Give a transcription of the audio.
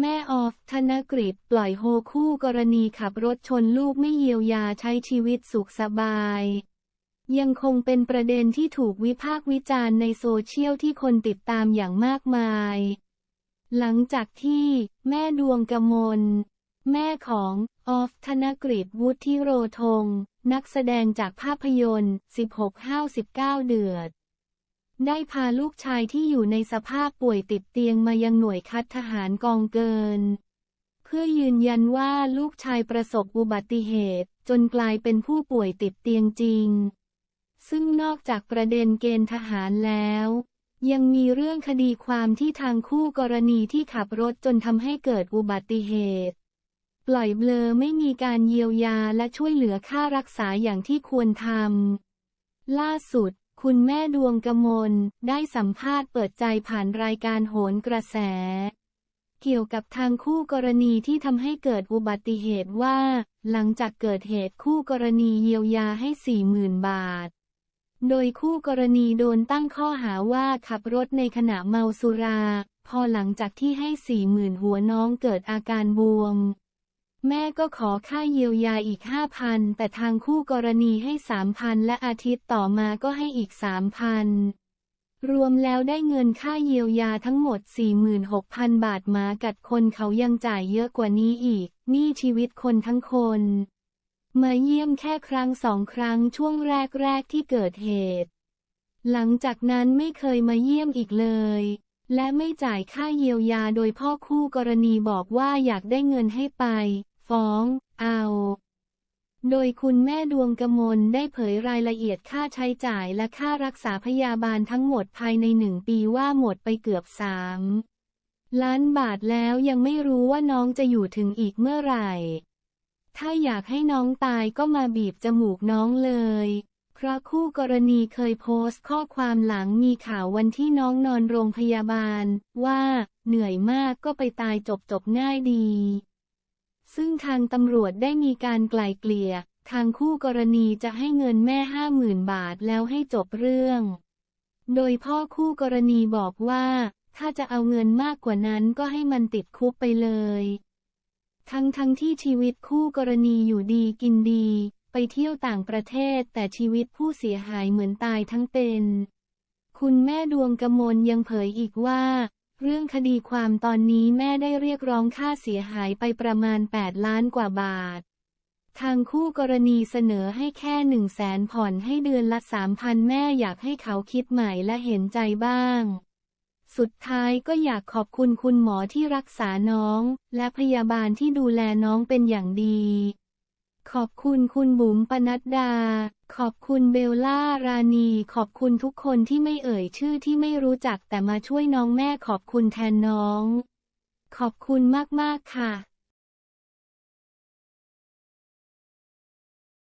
แม่ออฟ ธนกฤษปล่อยโฮคู่กรณีขับรถชนลูกไม่เยียวยาใช้ชีวิตสุขสบาย ยังคงเป็นประเด็นที่ถูกวิพากษ์วิจารณ์ในโซเชียลที่คนติดตามอย่างมากมาย หลังจากที่ แม่ดวงกมล แม่ของออฟ ธนกฤษวุฒิโรธง นักแสดงจากภาพยนตร์ 16ห้า19เดือด ได้พาลูกชายที่อยู่ในสภาพป่วยติดเตียงมายังหน่วยคัดทหารกองเกิน เพื่อยืนยันว่าลูกชายประสบอุบัติเหตุ จนกลายเป็นผู้ป่วยติดเตียงจริง ซึ่งนอกจากประเด็นเกณฑ์ทหารแล้ว ยังมีเรื่องคดีความที่ทางคู่กรณีที่ขับรถจนทำให้เกิดอุบัติเหตุ ปล่อยเบลอไม่มีการเยียวยาและช่วยเหลือค่ารักษาอย่างที่ควรทำล่าสุด คุณแม่ดวงกมลได้สัมภาษณ์เปิดใจผ่านรายการโหนกระแส เกี่ยวกับทางคู่กรณีที่ทำให้เกิดอุบัติเหตุว่า หลังจากเกิดเหตุคู่กรณีเยียวยาให้สี่หมื่นบาท โดยคู่กรณีโดนตั้งข้อหาว่าขับรถในขณะเมาสุรา พอหลังจากที่ให้สี่หมื่นหัวน้องเกิดอาการบวม แม่ก็ขอค่าเยียวยาอีกห้าพันแต่ทางคู่กรณีให้สามพันและอาทิตย์ต่อมาก็ให้อีกสามพันรวมแล้วได้เงินค่าเยียวยาทั้งหมด 46,000 บาทมากัดคนเขายังจ่ายเยอะกว่านี้อีก นี่ชีวิตคนทั้งคน มาเยี่ยมแค่ครั้งสองครั้งช่วงแรกๆที่เกิดเหตุ หลังจากนั้นไม่เคยมาเยี่ยมอีกเลย และไม่จ่ายค่าเยียวยาโดยพ่อคู่กรณีบอกว่าอยากได้เงินให้ไป ฟ้อง เอา โดยคุณแม่ดวงกมลได้เผยรายละเอียดค่าใช้จ่ายและค่ารักษาพยาบาลทั้งหมดภายในหนึ่งปีว่าหมดไปเกือบสามล้านบาทแล้วยังไม่รู้ว่าน้องจะอยู่ถึงอีกเมื่อไหร่ ถ้าอยากให้น้องตายก็มาบีบจมูกน้องเลย เพราะคู่กรณีเคยโพสต์ข้อความหลังมีข่าววันที่น้องนอนโรงพยาบาล ว่าเหนื่อยมากก็ไปตายจบจบง่ายดี ซึ่งทางตำรวจได้มีการไกล่เกลี่ย ทางคู่กรณีจะให้เงินแม่ห้าหมื่นบาทแล้วให้จบเรื่อง โดยพ่อคู่กรณีบอกว่า ถ้าจะเอาเงินมากกว่านั้นก็ให้มันติดคุกไปเลย ทั้งทั้งที่ชีวิตคู่กรณีอยู่ดีกินดี ไปเที่ยวต่างประเทศแต่ชีวิตผู้เสียหายเหมือนตายทั้งเป็น คุณแม่ดวงกมลยังเผยอีกว่า เรื่องคดีความตอนนี้แม่ได้เรียกร้องค่าเสียหายไปประมาณ 8 ล้านกว่าบาท ทางคู่กรณีเสนอให้แค่หนึ่งแสนผ่อนให้เดือนละสามพันแม่อยากให้เขาคิดใหม่และเห็นใจบ้างสุดท้ายก็อยากขอบคุณคุณหมอที่รักษาน้อง และพยาบาลที่ดูแลน้องเป็นอย่างดี ขอบคุณคุณบุ๋มปนัดดา ขอบคุณเบลล่ารานีขอบคุณทุกคนที่ไม่เอ่ยชื่อที่ไม่รู้จักแต่มาช่วยน้องแม่ขอบคุณแทนน้อง ขอบคุณมากๆค่ะ